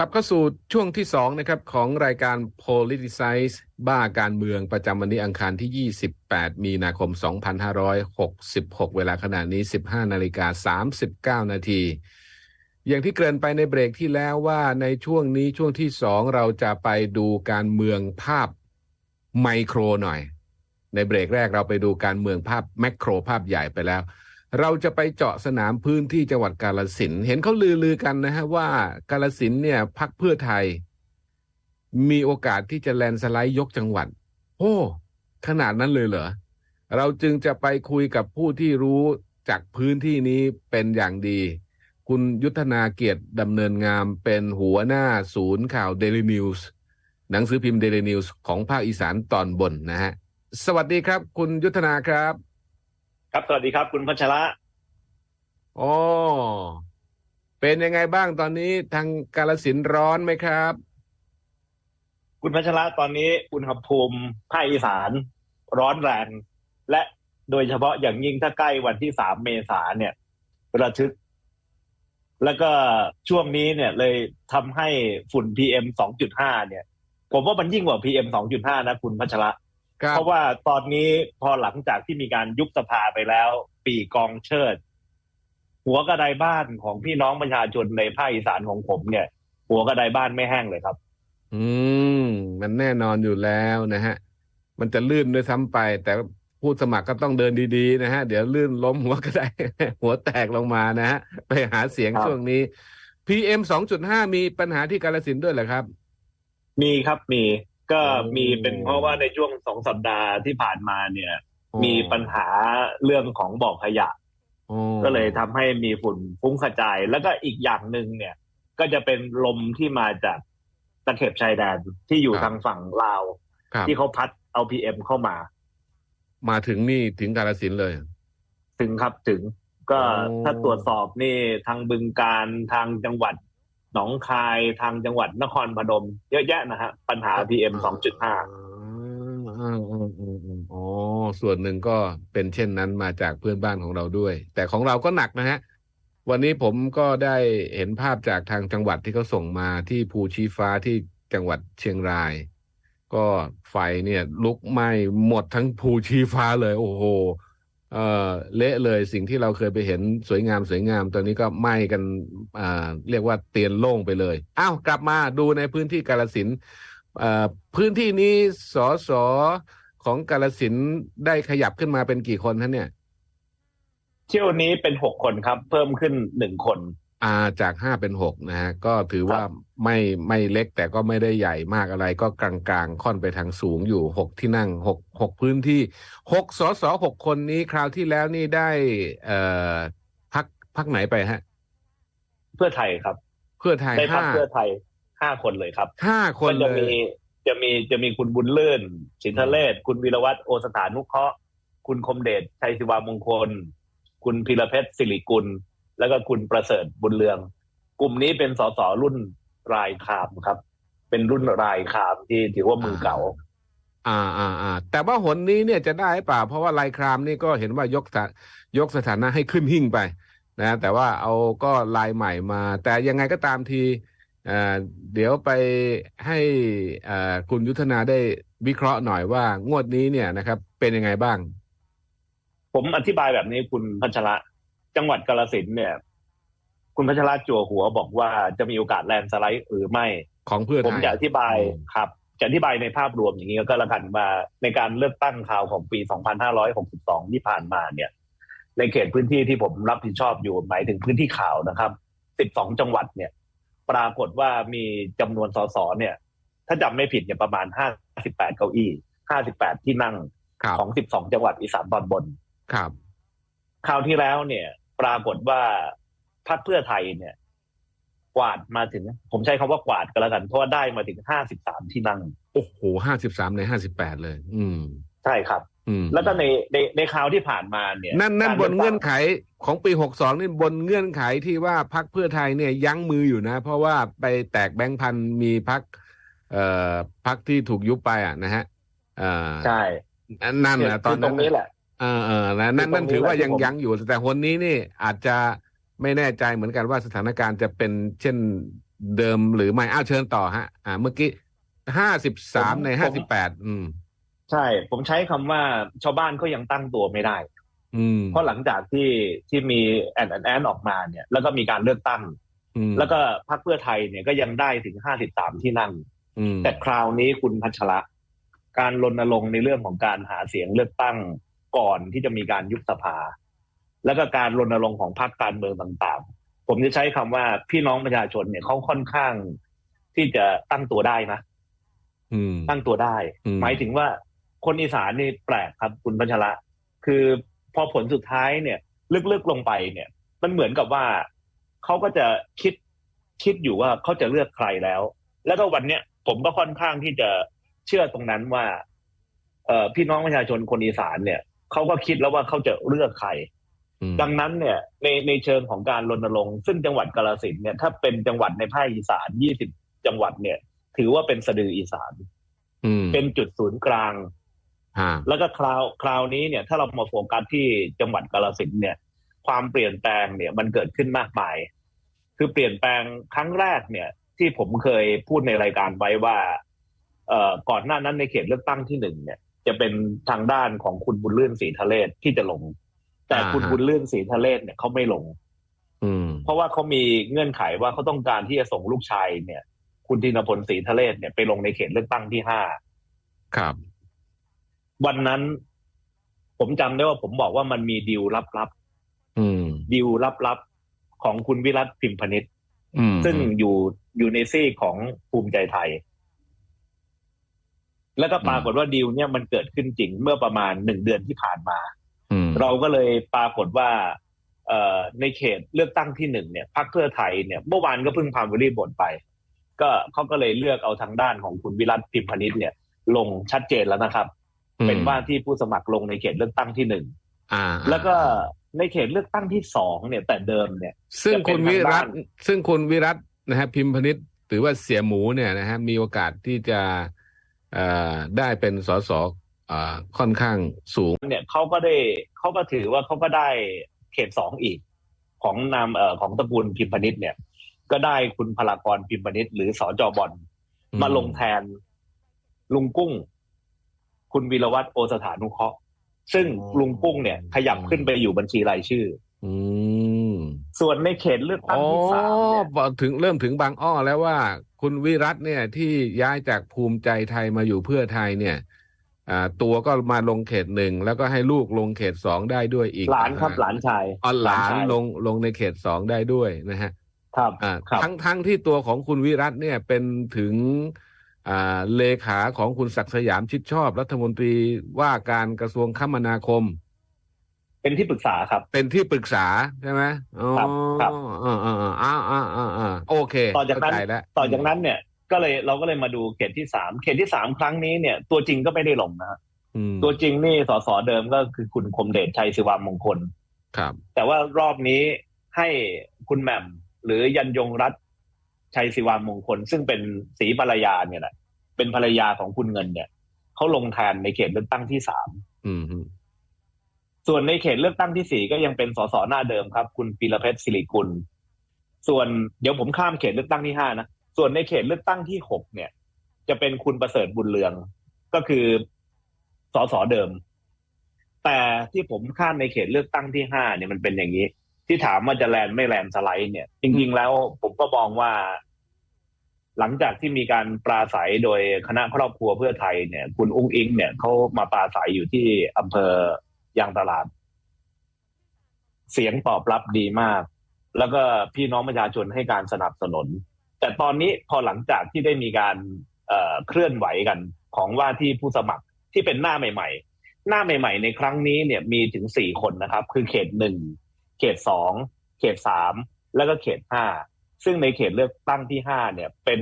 กลับเข้าสู่ช่วงที่สองนะครับของรายการ Politicize บ้าการเมืองประจำวันนี้อังคารที่ 28 มีนาคม 2566 เวลาขณะนี้ 15 นาฬิกา 39 นาที อย่างที่เกริ่นไปในเบรกที่แล้วว่าในช่วงนี้ช่วงที่สองเราจะไปดูการเมืองภาพไมโครหน่อย ในเบรกแรกเราไปดูการเมืองภาพแมกโครภาพใหญ่ไปแล้ว เราจะไปเจาะสนามพื้นที่จังหวัดกาลสินเห็นเขาลือๆกันนะฮะว่ากาลสินเนี่ยพักเพื่อไทย มีโอกาสที่จะแลนด์สไลด์ยกจังหวัด โอ้ขนาดนั้นเลยเหรอ เราจึงจะไปคุยกับผู้ที่รู้จากพื้นที่นี้เป็นอย่างดี คุณยุทธนาเกียรติดำเนินงามเป็นหัวหน้าศูนย์ข่าวเดลินิวส์หนังสือพิมพ์เดลินิวส์ของภาคอีสานตอนบนนะฮะ สวัสดีครับ คุณยุทธนาครับ ครับสวัสดีครับ คุณพัชระอ๋อเป็นยังไงบ้างตอนนี้ทางกาลสินธุ์ร้อนไหมครับ คุณพัชระตอนนี้อุณหภูมิภาคอีสานร้อนแรง และโดยเฉพาะอย่างยิ่งถ้าใกล้วันที่สามเมษาเนี่ยระทึก แล้วก็ช่วงนี้เนี่ยเลยทำให้ฝุ่น PM 2.5 เนี่ย ผมว่ามันยิ่งกว่า PM 2.5 นะคุณพัชระครับ เพราะว่าตอนนี้พอหลังจากที่มีการยุบสภาไปแล้ว ปีกองเชิด หัวกระไดบ้านของพี่น้องประชาชนในภาคอีสานของผมเนี่ย หัวกระไดบ้านไม่แห้งเลยครับ อืม มันแน่นอนอยู่แล้วนะฮะ มันจะลื่นด้วยซ้ำไป แต่ผู้สมัครก็ต้องเดินดีๆนะฮะ เดี๋ยวลื่นล้มหัวก็ได้หัวแตกลงมานะฮะ ไปหาเสียงครับช่วงนี้ PM 2.5มีปัญหาที่กาลสินธุ์ด้วยเหรอครับ มีครับมี ก็โอ้มีเป็นเพราะว่าในช่วงสองสัปดาห์ที่ผ่านมาเนี่ย มีปัญหาเรื่องของบ่อขยะอ๋อก็เลยทำให้มีฝุ่นฟุ้งกระจาย แล้วก็อีกอย่างหนึ่งเนี่ย ก็จะเป็นลมที่มาจากตะเข็บชายแดนที่อยู่ทางฝั่งลาวครับที่เขาพัดเอาพีเอ็มเข้ามา มาถึงนี่ถึงกาลสินธุ์เลย ถึงครับถึงก็โอ้ถ้าตรวจสอบนี่ทางบึงการทางจังหวัดห นองคายทางจังหวัดนครพนม เยอะแยะนะฮะ ปัญหาพีเอ็มสองจุดห้าอ่าอืมอืมอืมอ๋อ ส่วนหนึ่งก็เป็นเช่นนั้นมาจากเพื่อนบ้านของเราด้วย แต่ของเราก็หนักนะฮะ วันนี้ผมก็ได้เห็นภาพจากทางจังหวัดที่เขาส่งมาที่ภูชีฟ้าที่จังหวัดเชียงราย ก็ไฟเนี่ย ลุกไหม้หมดทั้งภูชีฟ้าเลย โอ้โห เออเละเลยสิ่งที่เราเคยไปเห็นสวยงามสวยงาม ตอนนี้ก็ไหม้กันอ่าเรียกว่าเตียนโล่งไปเลยอ้าวกลับมาดูในพื้นที่กาลสินธุ์เอ่อพื้นที่นี้สอสอของกาลสินธุ์ได้ขยับขึ้นมาเป็นกี่คนท่านเนี่ย เที่ยวนี้เป็นหกคนครับ เพิ่มขึ้นหนึ่งคน อ่าจากห้าเป็นหกนะฮะก็ถือว่าครับไม่ไม่เล็กแต่ก็ไม่ได้ใหญ่มากอะไร ก็กลางกลางๆ ค่อนไปทางสูงอยู่หกที่นั่งหกหกพื้นที่หกสอสอหกคนนี้คราวที่แล้วนี่ได้ เอ่อพักพักไหนไปฮะ เพื่อไทยครับ เพื่อไทยได้พักห้าเพื่อไทยห้าคนเลยครับห้าคนก็เลจะมียจะมีจะมีคุณบุญเลื่อนสินทเลศคุณวีรวัตรโอสถานุเคราะห์คุณคมเดชชัยศิวามงคล คุณพีรเพชรสิริกุล แล้วก็คุณประเสริฐบุญเรือง กลุ่มนี้เป็นสสรุ่นรายคามครับ เป็นรุ่นรายคามที่ถือว่ามือเก่า อ่าอ่าอ่าแต่ว่าหนนี้เนี่ยจะได้เปล่าเพราะว่าลายครามนี่ก็เห็นว่ายกสถายกสถานะให้ขึ้นหิ่งไป นะ แต่ว่าเอาก็ลายใหม่มา แต่ยังไงก็ตามทีเอ่อเดี๋ยวไปให้เอ่อคุณยุทธนาได้วิเคราะห์หน่อยว่างวดนี้เนี่ยนะครับ เป็นยังไงบ้าง ผมอธิบายแบบนี้คุณพัชระ จังหวัดกาลสินธุ์เนี่ย คุณพัชระจั่วหัวบอกว่าจะมีโอกาสแลนด์สไลด์หรือไม่ ของเพื่อผมไทยจะอธิบายอืมครับ จะอธิบายในภาพรวมอย่างนี้ก็แล้วกันว่าในการเลือกตั้งคราวของปี 2562 ที่ผ่านมาเนี่ย ในเขตพื้นที่ที่ผมรับผิดชอบอยู่หมายถึงพื้นที่ข่าวนะครับ 12 จังหวัดเนี่ย ปรากฏว่ามีจำนวนสสเนี่ย ถ้าจำไม่ผิดเนี่ยประมาณ 58 เก้าอี้ 58 ที่นั่งครับของ 12 จังหวัดอีสานตอนบนครับ คราวที่แล้วเนี่ย ปรากฏว่าพรรคเพื่อไทยเนี่ย กวาดมาถึง ผมใช้คำว่ากวาดก็แล้วกัน เพราะว่าได้มาถึง53ที่นั่ง โอ้โหห้าสิบสามในห้าสิบแปดเลย อืม ใช่ครับอืมแล้วก็ในในในคราวที่ผ่านมาเนี่ย นั่นนั่นบการนลืเงื่กอนตั้ไขของปีหกสองนี่บนเงื่อนไขที่ว่าพักเพื่อไทยเนี่ยยั้งมืออยู่นะ เพราะว่าไปแตกแบงค์พันมีพักเอ่อพักที่ถูกยุบไปอะนะฮะเอ่อใช่นั่นเนี่ยนะตอนคือตนั้รนงนี้แหละ เออเออนะนั่นคือตรงนั่นถือว่านี้แหละยังที่ผมยั้งอยู่ แต่คนนี้นี่อาจจะไม่แน่ใจเหมือนกันว่าสถานการณ์จะเป็นเช่นเดิมหรือไม่อ้าวเชิญต่อฮะ อ่า เมื่อกี้ห้าสิบสามในห้าสิบแปดอืม ใช่ ผมใช้คำว่าชาวบ้านก็ยังตั้งตัวไม่ได้อืมเพราะหลังจากที่ที่มีแอนแอนแอนออกมาเนี่ย แล้วก็มีการเลือกตั้งอืมแล้วก็พรรคเพื่อไทยเนี่ยก็ยังได้ถึงห้าสิบสามที่นั่งอืมแต่คราวนี้คุณพัชระ การรณรงค์ในเรื่องของการหาเสียงเลือกตั้ง ก่อนที่จะมีการยุบสภา แล้วก็การรณรงค์ของพรรคการเมืองต่างๆ ผมจะใช้คำว่าพี่น้องประชาชนเนี่ยเขาค่อนข้างที่จะตั้งตัวได้นะอืมตั้งตัวได้อืมหมายถึงว่าคนอีสานนี่แปลกครับคุณพัชระ คือพอผลสุดท้ายเนี่ย ลึกๆลงไปเนี่ย มันเหมือนกับว่าเขาก็จะคิดคิดอยู่ว่าเขาจะเลือกใครแล้ว แล้วก็วันเนี้ยผมก็ค่อนข้างที่จะเชื่อตรงนั้นว่า เอ่อพี่น้องประชาชนคนอีสานเนี่ย เขาก็คิดแล้วว่าเขาจะเลือกใครอืมดังนั้นเนี่ยในในเชิงของการรณรงค์ซึ่งจังหวัดกาฬสินธุ์เนี่ยถ้าเป็นจังหวัดในภาคอีสาน20จังหวัดเนี่ย ถือว่าเป็นสะดืออีสานอืมเป็นจุดศูนย์กลางฮะแล้วก็คราวคราวนี้เนี่ย ถ้าเรามาโฟกัสที่จังหวัดกาฬสินธุ์เนี่ย ความเปลี่ยนแปลงเนี่ยมันเกิดขึ้นมากมาย คือเปลี่ยนแปลงครั้งแรกเนี่ย ที่ผมเคยพูดในรายการไว้ว่า เอ่อก่อนหน้านั้นในเขตเลือกตั้งที่หนึ่งเนี่ย จะเป็นทางด้านของคุณบุญเลื่อนศรีทะเลศที่จะลง แต่คุณบุญเลื่อนศรีทะเลศเนี่ยเขาไม่ลง อืม เพราะว่าเขามีเงื่อนไขว่าเขาต้องการที่จะส่งลูกชายเนี่ย คุณธินพลศรีทะเลศเนี่ยไปลงในเขตเลือกตั้งที่ห้าครับ วันนั้น ผมจำได้ว่าผมบอกว่ามันมีดีลลับอืมๆดีลลับๆของคุณวิรัตพิมพนิษฐ์อืมซึ่งอยู่อยู่ในซีกของภูมิใจไทย แล้วก็ปรากฏว่าดีลเนี่ยมันเกิดขึ้นจริงเมื่อประมาณหนึ่งเดือนที่ผ่านมาอืมเราก็เลยปรากฏว่าเอ่อในเขตเลือกตั้งที่หนึ่งเนี่ยพรรคเพื่อไทยเนี่ยเมื่อวานก็เพิ่งพาวิรีบทไป ก็เขาก็เลยเลือกเอาทางด้านของคุณวิรัตพิมพนิษฐ์เนี่ย ลงชัดเจนแล้วนะครับ เป็นว่าที่ผู้สมัครลงในเขตเลือกตั้งที่หนึ่งอ่าแล้วก็ในเขตเลือกตั้งที่สองเนี่ย แต่เดิมเนี่ย ซึ่งจะเป็คุนณวิรัตทางด้านซึ่งคุณวิรัตนะฮะพิมพนิษฐ์หรือว่าเสียหมูเนี่ยนะฮะมีโอกาสที่จะเอ่อ ได้เป็นสสเอ่อค่อนข้างสูงเนี่ยเขาก็ได้เขาก็ถือว่าเขาก็ได้เขตสองอีก ของนามเอ่อของตระกูลพิมพนิษฐ์เนี่ย ก็ได้คุณพลากรพิมพนิษฐ์หรือสจบอลอืมมาลงแทนลุงกุ้ง คุณวีรวัตรโอสถานุเคราะห์ซึ่งลุงกุ้งเนี่ย ขยับขึ้นไปอยู่บัญชีรายชื่ออืมส่วนในเขตเลือกตั้อ๋งอที่สามเนี่ยบอกถึงเริ่มถึงบางอ้อแล้วว่า คุณวิรัตเนี่ยที่ย้ายจากภูมิใจไทยมาอยู่เพื่อไทยเนี่ยอ่าตัวก็มาลงเขตหนึ่งแล้วก็ให้ลูกลงเขตสองได้ด้วยอีกหลานครับหลานชายอ๋อหลานชายลงลงในเขตสองได้ด้วยนะฮะครับอ่าครับทั้งทั้งที่ตัวของคุณวิรัตเนี่ยเป็นถึงอ่าเลขาของคุณศักดิ์สยามชิดชอบ รัฐมนตรีว่าการกระทรวงคมนาคม เป็นที่ปรึกษาครับ เป็นที่ปรึกษาใช่ไหมอ๋อครับครับอ่าอ่าอ่าอ่าอ่าอ่าอ่าโอเค ต่อจากนั้นเข้ใจแล้วต่อจากนั้นเนี่ย ก็เลยเราก็เลยมาดูเขตที่สามเขตที่สามครั้งนี้เนี่ย ตัวจริงก็ไม่ได้ลงนะฮะอืมตัวจริงนี่สสเดิมก็คือคุณคมเดชชัยศิวามงคล ครับ แต่ว่ารอบนี้ให้คุณแหม่มหรือยันยงรัตน์ชัยศิวามงคล ซึ่งเป็นสีภรรยาเนี่ยแหละเป็นภรรยาของคุณเงินเนี่ยเขาลงแทนในเขตเลือกตั้งที่สามอืมฮึ ส่วนในเขตเลือกตั้งที่สี่ก็ยังเป็นสสหน้าเดิมครับ คุณปีระเพชรศิริกุล ส่วนเดี๋ยวผมข้ามเขตเลือกตั้งที่ห้านะส่วนในเขตเลือกตั้งที่หกเนี่ย จะเป็นคุณประเสริฐบุญเรือง ก็คือสสเดิม แต่ที่ผมข้ามในเขตเลือกตั้งที่ห้าเนี่ยมันเป็นอย่างนี้ ที่ถามว่าจะแลนไม่แลนสไลด์เนี่ย จริง ๆ แล้วผมก็มองว่า หลังจากที่มีการปราศัยโดยคณะครอบครัวเพื่อไทยเนี่ย คุณอุ้งอิงเนี่ยเขามาปราศัยอยู่ที่อำเภอ ยางตลาด เสียงตอบรับดีมาก แล้วก็พี่น้องประชาชนให้การสนับสนุน แต่ตอนนี้พอหลังจากที่ได้มีการเอ่อเคลื่อนไหวกันของว่าที่ผู้สมัครที่เป็นหน้าใหม่ ๆ หน้าใหม่ ๆ ในครั้งนี้เนี่ยมีถึงสี่คนนะครับ คือเขตหนึ่งเขตสองเขตสามแล้วก็เขตห้าซึ่งในเขตเลือกตั้งที่ห้าเนี่ย เป็น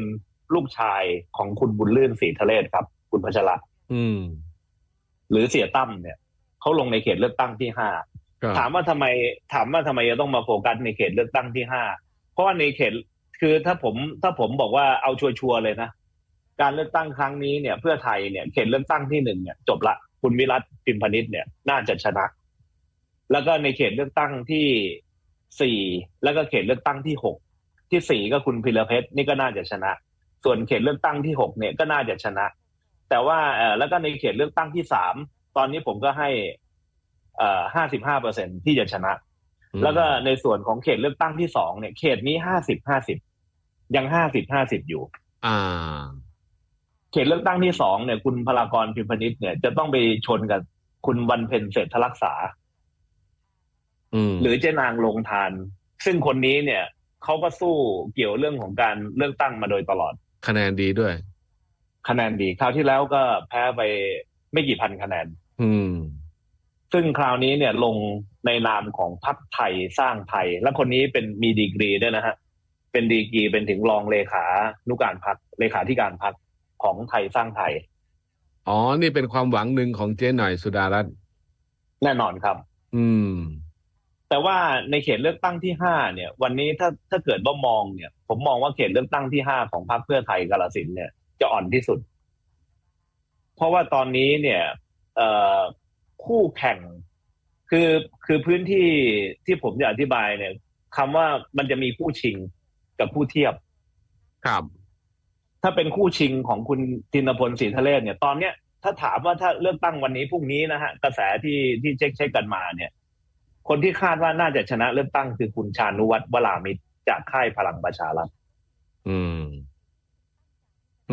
ลูกชายของคุณบุญลื่นศรีทะเลศครับ คุณพัชระอืมหรือเสียตั้มเนี่ย เขาลงในเขตเลือกตั้งที่ห้าครับถามว่าทำไมถามว่าทำไมจะต้องมาโฟกัสในเขตเลือกตั้งที่ห้าเพราะว่าในเขตคือถ้าผมถ้าผมบอกว่าเอาชัวร์ๆเลยนะการเลือกตั้งครั้งนี้เนี่ยเพื่อไทยเนี่ยเขตเลือกตั้งที่หนึ่งเนี่ยจบละคุณวิรัตพิมพนิษฐ์เนี่ยน่าจะชนะ แล้วก็ในเขตเลือกตั้งที่สี่แล้วก็เขตเลือกตั้งที่หกที่สี่ก็คุณพิรเพชรนี่ก็น่าจะชนะ ส่วนเขตเลือกตั้งที่หกเนี่ยก็น่าจะชนะ แต่ว่าเออแล้วก็ในเขตเลือกตั้งที่สาม ตอนนี้ผมก็ให้เอ่อห้าสิบห้าเปอร์เซ็นที่จะชนะ แล้วก็ในส่วนของเขตเลือกตั้งที่สองเนี่ย เขตนี้ห้าสิบห้าสิบยังห้าสิบห้าสิบอยู่ อ่า เขตเลือกตั้งที่สองเนี่ย คุณพลากรพิมพนิษฐ์เนี่ยจะต้องไปชนกับคุณวันเพ็ญเศรษฐรักษาอืมหรือเจ๊นางลงทาน ซึ่งคนนี้เนี่ยเขาก็สู้เกี่ยวเรื่องของการเลือกตั้งมาโดยตลอด คะแนนดีด้วย คะแนนดีคราวที่แล้วก็แพ้ไปไม่กี่พันคะแนน อืม ซึ่งคราวนี้เนี่ยลงในนามของพรรคไทยสร้างไทย และคนนี้เป็นมีดีกรีด้วยนะฮะ เป็นดีกรีเป็นถึงรองเลขานุการพักเลขาธิการพักของไทยสร้างไทย อ๋อ นี่เป็นความหวังหนึ่งของเจ๊หน่อยสุดารัตน์แน่นอนครับ อืม แต่ว่าในเขตเลือกตั้งที่ห้าเนี่ย วันนี้ถ้าถ้าเกิดว่ามองเนี่ย ผมมองว่าเขตเลือกตั้งที่ห้าของพรรคเพื่อไทยกาลสินธุ์เนี่ยจะอ่อนที่สุด เพราะว่าตอนนี้เนี่ยเอ่อ คู่แข่ง คือคือพื้นที่ที่ผมจะอธิบายเนี่ยคำว่ามันจะมีคู่ชิงกับคู่เทียบ ครับ ถ้าเป็นคู่ชิงของคุณธินพลศรีทะเลศเนี่ย ตอนเนี้ยถ้าถามว่าถ้าเลือกตั้งวันนี้พรุ่งนี้นะฮะกระแสที่ที่เช็คเช็คกันมาเนี่ย คนที่คาดว่าน่าจะชนะเลือกตั้งคือคุณชานุวัฒน์วรามิตรจากค่ายพลังประชารัฐอืม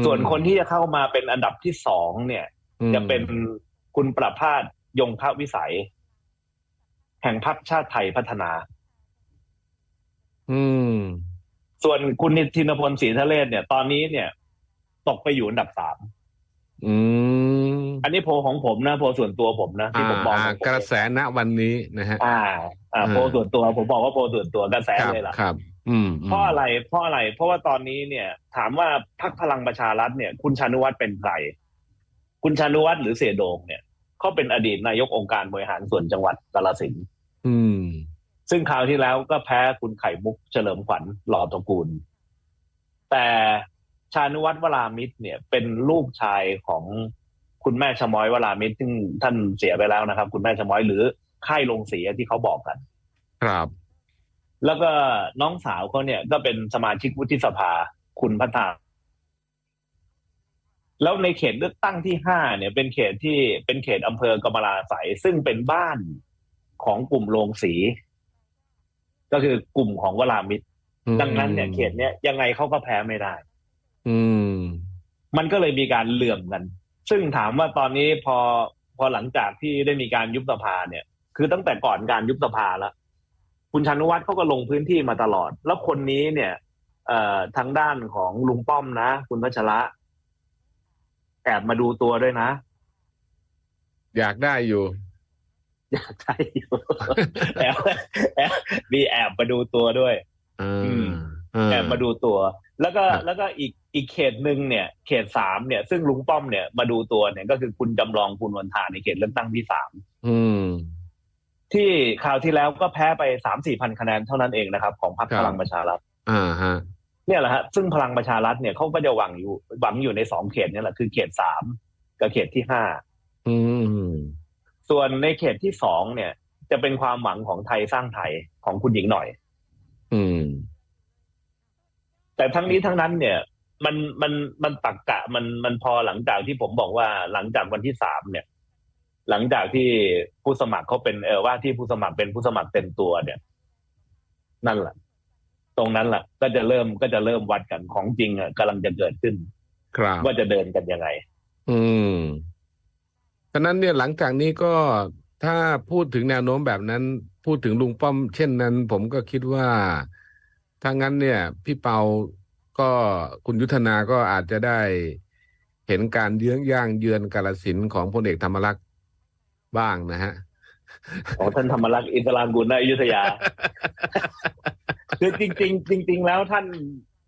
ส่วนคนที่จะเข้ามาเป็นอันดับที่สองเนี่ยอืมจะเป็น คุณประภาสยงควิสัย แห่งพรรคชาติไทยพัฒนา อืม ส่วนคุณธินพลศรีทะเลศเนี่ย ตอนนี้เนี่ย ตกไปอยู่อันดับสามอืม อันนี้โพลของผมนะ โพลส่วนตัวผมนะที่ผมมองอ่าของผมกระแสณวันนี้นะฮะ อ่า อ่าอ่าโพลส่วนตัวผมบอกว่าโพลส่วนตัวกระแสครับเลยล่ะครับอืมเพราะอะไรเพราะอะไร เพราะว่าตอนนี้เนี่ย ถามว่าพรรคพลังประชารัฐเนี่ย คุณชานุวัฒน์เป็นใคร คุณชานุวัฒน์หรือเสยโดงเนี่ยเขาเป็นอดีตนายกองค์การบริหารส่วนจังหวัดกาฬสินธุ์อืม ซึ่งคราวที่แล้วก็แพ้คุณไข่มุกเฉลิมขวัญหล่อตระกูล แต่ชานุวัฒน์วรามิตรเนี่ย เป็นลูกชายของคุณแม่ชะม้อยวรามิตรซึ่งท่านเสียไปแล้วนะครับ คุณแม่ชะม้อยหรือค่ายลงสีที่เขาบอกกัน ครับ แล้วก็น้องสาวเขาเนี่ยก็เป็นสมาชิกวุฒิสภาคุณพัฒนา แล้วในเขตเลือกตั้งที่ห้าเนี่ยเป็นเขตที่เป็นเขตอำเภอกำมะลาใสยซึ่งเป็นบ้านของกลุ่มโรงสี ก็คือกลุ่มของวรามิตร ดังนั้นเนี่ยเขตเนี้ยยังไงเขาก็แพ้ไม่ได้ อืม มันก็เลยมีการเหลื่อมกัน ซึ่งถามว่าตอนนี้พอพอหลังจากที่ได้มีการยุบสภาเนี่ย คือตั้งแต่ก่อนการยุบสภาแล้วคุณชานุวัฒน์เขาก็ลงพื้นที่มาตลอด แล้วคนนี้เนี่ย เอ่อทางด้านของลุงป้อมนะ คุณพัชระ แอบมาดูตัวด้วยนะ อยากได้อยู่ อยากใช่อยู่แอบแอบมีแอบมาดูตัวด้วยอ่าอืมาแอบมาดูตัว แล้วก็ครับแล้วก็อีกอีกเขตหนึ่งเนี่ย เขตสามเนี่ย ซึ่งลุงป้อมเนี่ยมาดูตัวเนี่ยก็คือคุณจำลองคุณวันทาในเขตเลือกตั้งที่สามอืมที่คราวที่แล้วก็แพ้ไปสามสี่พันคะแนนเท่านั้นเองนะครับ ของพรรคครับพลังประชารัฐอ่าฮะ เนี่ยแหละฮะซึ่งพลังประชารัฐเนี่ยเขาก็จะหวังอยู่หวังอยู่ในสองเขตเนี่ยแหละคือเขตสามกับเขตที่ห้าอืมส่วนในเขตที่สองเนี่ย จะเป็นความหวังของไทยสร้างไทยของคุณหญิงหน่อย อืม แต่ทั้งนี้ทั้งนั้นเนี่ย มันมันมันตักกะมันมันพอหลังจากที่ผมบอกว่าหลังจากวันที่สามเนี่ย หลังจากที่ผู้สมัครเขาเป็นเออว่าที่ผู้สมัครเป็นผู้สมัครเต็มตัวเนี่ย นั่นแหละ ตรงนั้นแหละก็จะเริ่มก็จะเริ่มวัดกันของจริงอะกำลังจะเกิดขึ้น ครับว่าจะเดินกันยังไง อืมฉะนั้นเนี่ยหลังจากนี้ก็ถ้าพูดถึงแนวโน้มแบบนั้น พูดถึงลุงป้อม เช่นนั้น ผมก็คิดว่าถ้างั้นเนี่ย พี่เปาก็คุณยุทธนาก็อาจจะได้เห็นการเยื้องย่างเยือนกาลสินธุ์ของพลเอกธรรมรักษ์บ้างนะฮะ ของท่านธรรมรักษ์อินทรางกุลณอยุธยา คือจริง ๆ จริง ๆ แล้วท่าน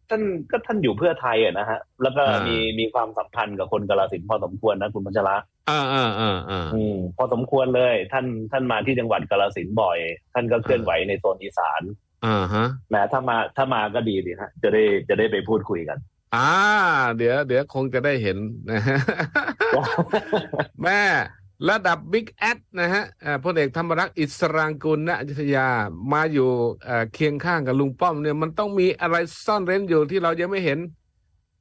ท่านก็ท่านอยู่เพื่อไทยอะนะฮะ แล้วก็อ่ามีมีมีความสัมพันธ์กับคนกาลสินธุ์พอสมควรนะคุณพัชระอ่าอ่าอ่าอ่าอืมพอสมควรเลย ท่านท่านมาที่จังหวัดกาลสินธุ์บ่อย ท่านก็เคลื่อนไหวในโซนอีสานอ่าฮะแหมถ้ามาถ้ามาก็ดีดีฮะจะได้จะได้ไปพูดคุยกันอ่า เดี๋ยวเดี๋ยวคงจะได้เห็นนะฮะแม่ ระดับบิ๊กแอดนะฮะเอ่อพลเอกธรรมรักษ์อิสรางกุลณอยุธยามาอยู่เอ่อเคียงข้างกับลุงป้อมเนี่ยมันต้องมีอะไรซ่อนเร้นอยู่ที่เรายังไม่เห็น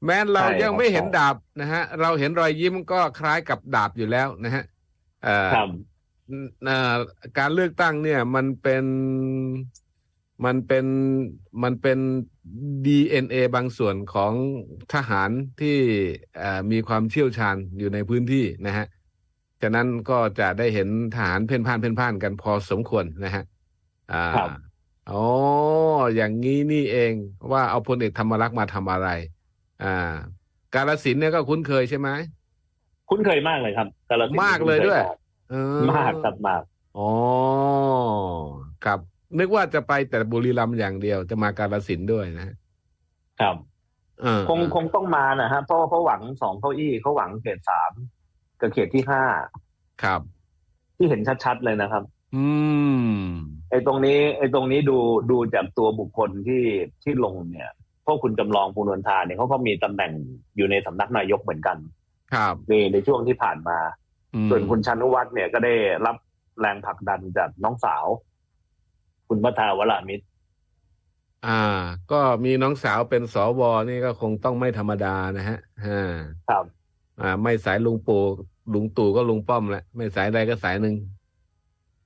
แม้เราใช่ครับยังไม่เห็นใช่ดาบนะฮะ เราเห็นรอยยิ้มก็คล้ายกับดาบอยู่แล้วนะฮะเอ่อครับเอ่อการเลือกตั้งเนี่ย มันเป็นมันเป็นมันเป็น DNA บางส่วนของทหารที่เอ่อมีความเชี่ยวชาญอยู่ในพื้นที่นะฮะ ฉะนั้นก็จะได้เห็นทหารเพ่นพ่านเพ่นพ่านกันพอสมควรนะฮะอ่าครับอ๋ออย่างนี้นี่เองว่าเอาพลเอกธรรมรักษ์มาทำอะไร อ่า กาลสินธุ์เนี่ยก็คุ้นเคยใช่ไหมคุ้นเคยมากเลยครับ กาฬสินธุ์มากเลยด้วยคุ้นคเออมากครับมากอ๋อครับ นึกว่าจะไปแต่บุรีรัมย์อย่างเดียวจะมากาลสินธุ์ด้วยนะฮะครับเออคงคงต้องมานะฮะเพราะว่าเขาหวังสองเก้าอี้เขาหวังเขตสาม กับเขตที่ห้าครับ ที่เห็นชัดๆเลยนะครับ อืมไอ้ตรงนี้ ไอ้ตรงนี้ดูดูจากตัวบุคคลที่ที่ลงเนี่ยพวกคุณจำลองภูนวลธาเนี่ยเขาก็มีตำแหน่งอยู่ในสำนักนายกเหมือนกัน ครับในในช่วงที่ผ่านมาอืมส่วนคุณชันุวัฒน์เนี่ยก็ได้รับแรงผลักดันจากน้องสาว คุณพัทาวรามิตร อ่า ก็มีน้องสาวเป็นสวนี่ก็คงต้องไม่ธรรมดานะฮะอ่าครับ อ่า ไม่สายลุงปู่ ลุงตู่ก็ลุงป้อมแหละ ไม่สายใดก็สายหนึ่ง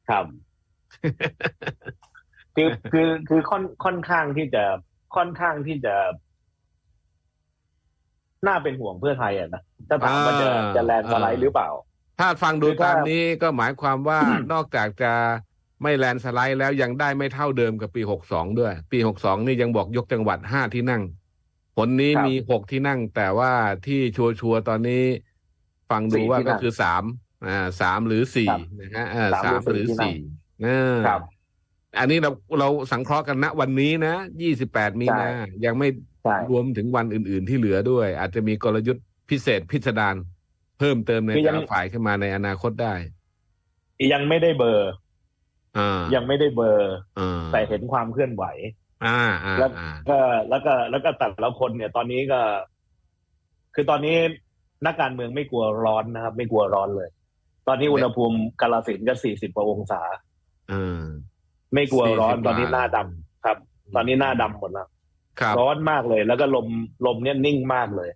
ครับ คือคือคือค่อนค่อนข้างที่จะค่อนข้างที่จะ น่าเป็นห่วงเพื่อไทยอะนะถ้าถามว่าจะอ่าจะแลนด์สไลด์หรือเปล่า ถ้าฟังดูคือถ้าตามนี้ก็หมายความว่านอกจากจะไม่แลนด์สไลด์แล้วยังได้ไม่เท่าเดิมกับปีหกสองด้วย ปีหกสองนี่ยังบอกยกจังหวัดห้าที่นั่ง ผลนี้ครับมีหกที่นั่ง แต่ว่าที่ชัวชัวร์ๆตอนนี้ ฟังดูสี่ว่าที่ก็นั่งคือสามอ่าสามหรือสี่ครับนะฮะอ่าสามสามหรือหรือสี่สี่เออครับอันนี้เราเราสังเคราะห์กันณวันนี้นะยี่สิบแปดมีนายังไม่ใช่รวมถึงวันอื่น ๆที่เหลือด้วย อาจจะมีกลยุทธ์พิเศษพิสดารเพิ่มเติมในคือยัแต่งละฝ่ายขึ้นมาในอนาคตได้ ยังไม่ได้เบอร์อ่ายังไม่ได้เบอร์อ่าแต่เห็นความเคลื่อนไหวอ่าอ่าแล้วอ่าก็แล้วก็แล้วก็แต่ละคนเนี่ย ตอนนี้ก็ คือตอนนี้ นักการเมืองไม่กลัวร้อนนะครับ ไม่กลัวร้อนเลย ตอนนี้อุณหภูมิกาลสินธุ์ก็สี่สิบกว่าองศาอ่าไม่กลัวร้อน40ตอนนี้กว่าหน้าดำครับ ตอนนี้หน้าดำหมดแล้วครับร้อนมากเลย แล้วก็ลมลมเนี่ยนิ่งมากเลย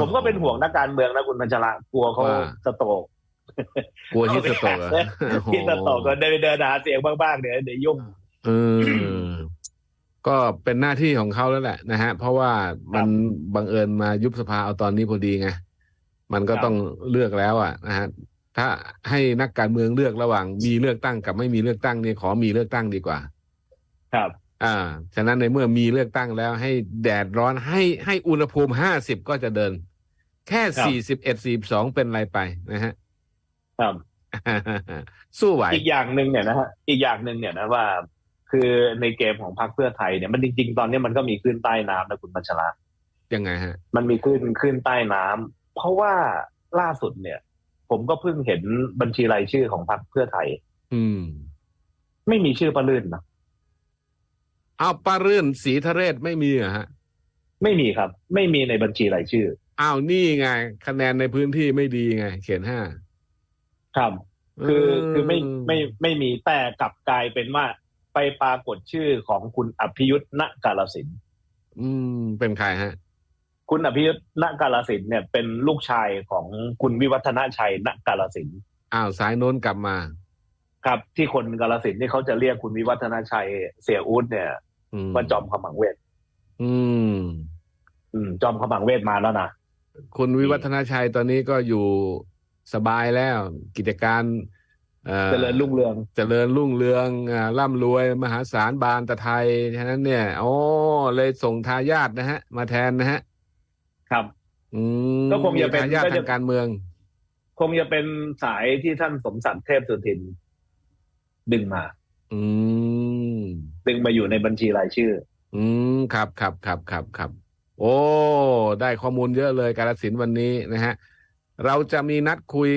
ผมก็เป็นห่วงนักการเมืองนะคุณพัชระกลัวเขาว่าสโตรกกลัวฮิตสโตรกเหรอโอ้โหที่สโตรกก็เดินเดินหาเสียงบ้างๆเดี๋ยวเดี๋ยวยุ่งเออก็เป็นหน้าที่ของเขาแล้วแหละนะฮะ เพราะว่ามันบังเอิญมายุบสภาเอาตอนนี้พอดีไง มันก็ครับต้องเลือกแล้วอะนะฮะถ้าให้นักการเมืองเลือกระหว่างมีเลือกตั้งกับไม่มีเลือกตั้งเนี่ยขอมีเลือกตั้งดีกว่า ครับ อ่า ฉะนั้นในเมื่อมีเลือกตั้งแล้ว ให้แดดร้อนให้ให้อุณหภูมิห้าสิบก็จะเดิน แค่สี่สิบเอ็ดสี่สองเป็นไรไปนะฮะ ครับ สู้ไหวอีกอย่างหนึ่งเนี่ยนะฮะอีกอย่างหนึ่งเนี่ยนะว่า คือในเกมของพรรคเพื่อไทยเนี่ยมันจริง ๆ ตอนนี้มันก็มีคลื่นใต้น้ำนะคุณพัชระยังไงฮะ มันมีคลื่นคลื่นใต้น้ำ เพราะว่าล่าสุดเนี่ย ผมก็เพิ่งเห็นบัญชีรายชื่อของพรรคเพื่อไทย อืม ไม่มีชื่อป้าลื่นนะอ้าวป้ารื่นสีทะเรศไม่มีเหรอฮะ ไม่มีครับ ไม่มีในบัญชีรายชื่ออ้าวนี่ไง คะแนนในพื้นที่ไม่ดีไง เขียนห้าครับคือคือไม่ไม่ไม่มีแต่กลับกลายเป็นว่า ไปปรากฏชื่อของคุณอภิยุทธ์ณกาลสินธุ์อืม เป็นใครฮะ คุณอภิยุทธ์ณกาลสินธุ์เนี่ยเป็นลูกชายของคุณวิวัฒนาชัยณกาลสินธุ์อ้าวสายโน้นกลับมา ครับที่คนกาลสินธุ์ที่เขาจะเรียกคุณวิวัฒนาชัยเสียอู๊ดเนี่ยอืมว่าจอมขมังเวทอืม อืม จอมขมังเวทมาแล้วนะคุณวิวัฒนาชัยตอนนี้ก็อยู่สบายแล้ว กิจการเอ่อเจริญรุ่งเรือง เจริญรุ่งเรืองอ่าร่ำรวยมหาศาลบานตะไทยฉะนั้นเนี่ย โอ้เลยส่งทายาทนะฮะ มาแทนนะฮะ ครับอืมก็คงจะเป็นมีทายาทก็จะทางการเมือง คงจะเป็นสายที่ท่านสมศักดิ์เทพสุทิน ดึงมา อืมดึงมาอยู่ในบัญชีรายชื่อ อืมครับครับครับครับครับโอ้ ได้ข้อมูลเยอะเลยกาลสินธุ์วันนี้นะฮะ เราจะมีนัดคุย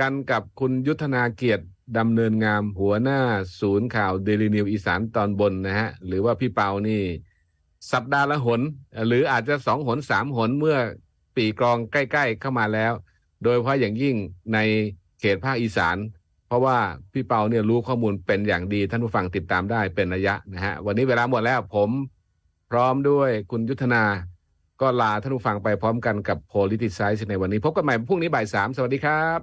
กันกับคุณยุทธนาเกียรติดำเนินงามหัวหน้าศูนย์ข่าวเดลินิวอีสานตอนบนนะฮะ หรือว่าพี่เปานี่ สัปดาห์ละหน หรืออาจจะสองหนสามหนเมื่อปีกรองใกล้ ๆ เข้ามาแล้ว โดยเฉพาะอย่างยิ่งในเขตภาคอีสาน เพราะว่าพี่เปาเนี่ยรู้ข้อมูลเป็นอย่างดีท่านผู้ฟังติดตามได้เป็นระยะนะฮะวันนี้เวลาหมดแล้วผมพร้อมด้วยคุณยุทธนา ก็ลาท่านผู้ฟังไปพร้อมกันกับ Politicize ในวันนี้ พบกันใหม่พรุ่งนี้บ่ายสามสวัสดีครับ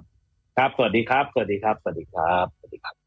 ครับ สวัสดีครับ สวัสดีครับ สวัสดีครับ